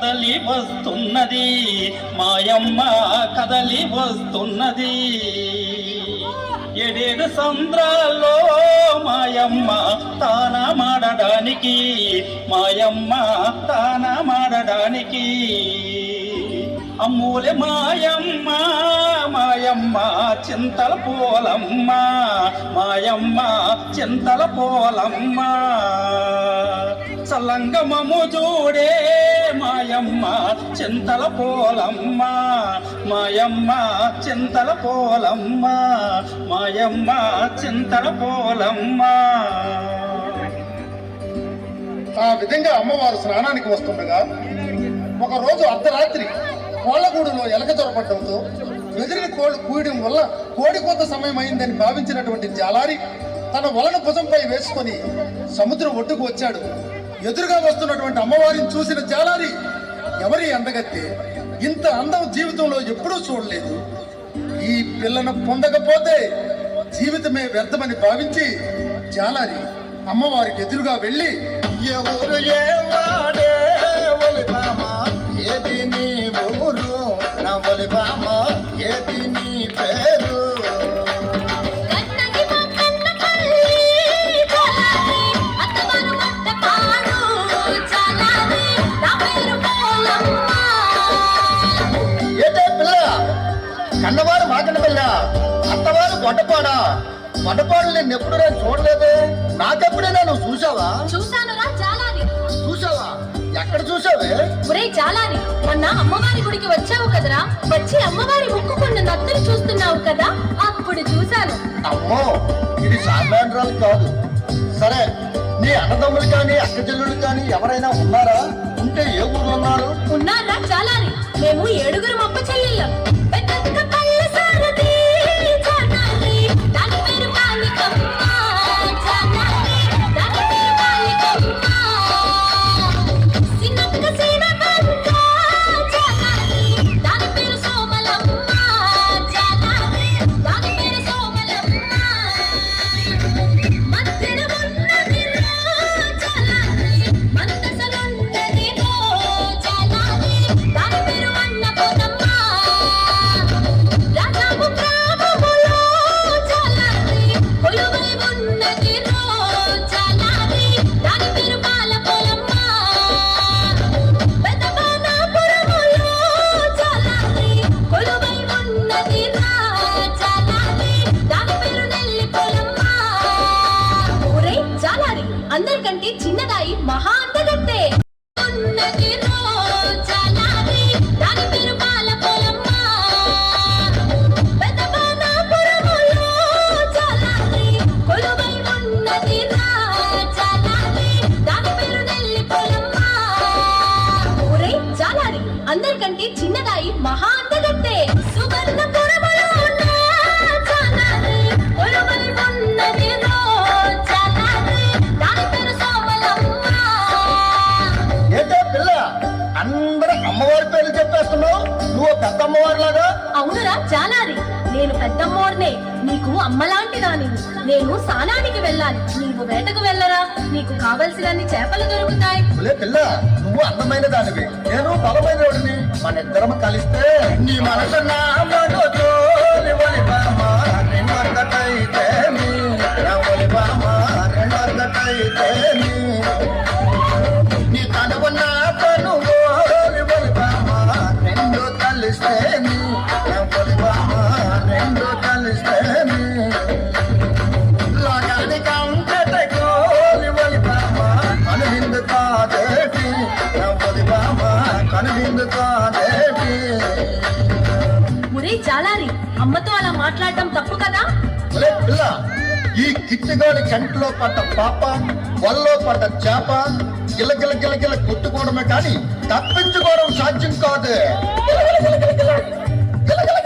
కదలి వస్తున్నది. మాయమ్మ కదలి వస్తున్నది. ఎడేడు సంద్రాల్లో మాయమ్మ తాన మాడడానికి మాయమ్మ తాన మాడడానికి అమ్మూలే మాయమ్మ మాయమ్మ చింతల పోలమ్మ. మాయమ్మ చింతల పోలమ్మ. చల్లంగమము చూడే మాయమ్మ చింతల పోలమ్మ. మాయమ్మ చింతల పోలమ్మ. మాయమ్మ చింతల పోలమ్మ. ఆ విధంగా అమ్మవారు స్నానానికి వస్తుండగా ఒక రోజు అర్ధరాత్రి కోళ్ళగూడులో ఎలక దొరపడంతో వెదిరిన కోళ్ళు కూయడం వల్ల కోడి కోత సమయం అయిందని భావించినటువంటి జాలారి తన వలను భుజంపై వేసుకొని సముద్రం ఒడ్డుకు వచ్చాడు. ఎదురుగా వస్తున్నటువంటి అమ్మవారిని చూసిన జాలారి ఎవరి అందగత్తే? ఇంత అందం జీవితంలో ఎప్పుడూ చూడలేదు. ఈ పిల్లను పొందకపోతే జీవితమే వ్యర్థమని భావించి జాలారి అమ్మవారికి ఎదురుగా వెళ్ళి ఎవరు ఏవాడే ఒలిబామ ఏది కన్నవారు మాకన్న పిల్ల అత్తవారు గొడ్డపాడా గొడ్డపాడు నేను ఎప్పుడు నేను చూడలేదే? నాకెప్పుడైనా నువ్వు చూసావా? చూశానురా చాలాని. చూసావా? ఎక్కడ చూసావే? ఒరే చాలాని. మొన్న అమ్మవారి గుడికి వచ్చావు కదరా? వచ్చి అమ్మవారి ముక్కుకున్న నత్తులు చూస్తున్నావు కదా అప్పుడు చూశాను. అమ్మో ఇది సామాన్యురాలు కాదు. సరే నీ అన్నదమ్ములు కానీ అక్క చెల్లెలు కానీ ఎవరైనా ఉన్నారా? ఉంటే ఏ ఊర్లో ఉన్నారు? ఉన్నారా చాలాని. మేము ఏడుగురు మొప్ప చెల్లెళ్ళం చిన్నదాయి మహా అందగత్తే అందరికంటే చిన్నదాయి మహా అందగత్తే నువ్వు పెద్ద అమ్మవారి లాగా అవునురా చాలారి. నేను పెద్దమ్మోర్నే నీకు అమ్మలాంటి దాని నేను సానానికి వెళ్ళాలి. నీవు వేటకు వెళ్ళరా. నీకు కావలసినన్ని చేపలు దొరుకుతాయి. పిల్ల నువ్వు అందమైన దానివి. నేను బలమైన వాడిని. మన ఇద్దరం కలిస్తే నీ మనసు నా కలిస్తే నీ నా ఒలిబామ రెండు కలిస్తే నీ లోకానికి అంతటకు ఒలిబామ కనువిందు కాదేటి? నా ఒలిబామ కనువిందు కాదేటి? ఒరే చాలారి అమ్మతో అలా మాట్లాడటం తప్పు కదా? పిల్ల ఈ కిట్టిగాడి కంటిలో పడ్డ పాప వల్లో పడ్డ చేప గిలగిల గిలగిల కొట్టుకోవడమే కానీ తప్పించుకోవడం సాధ్యం కాదు గిలగిల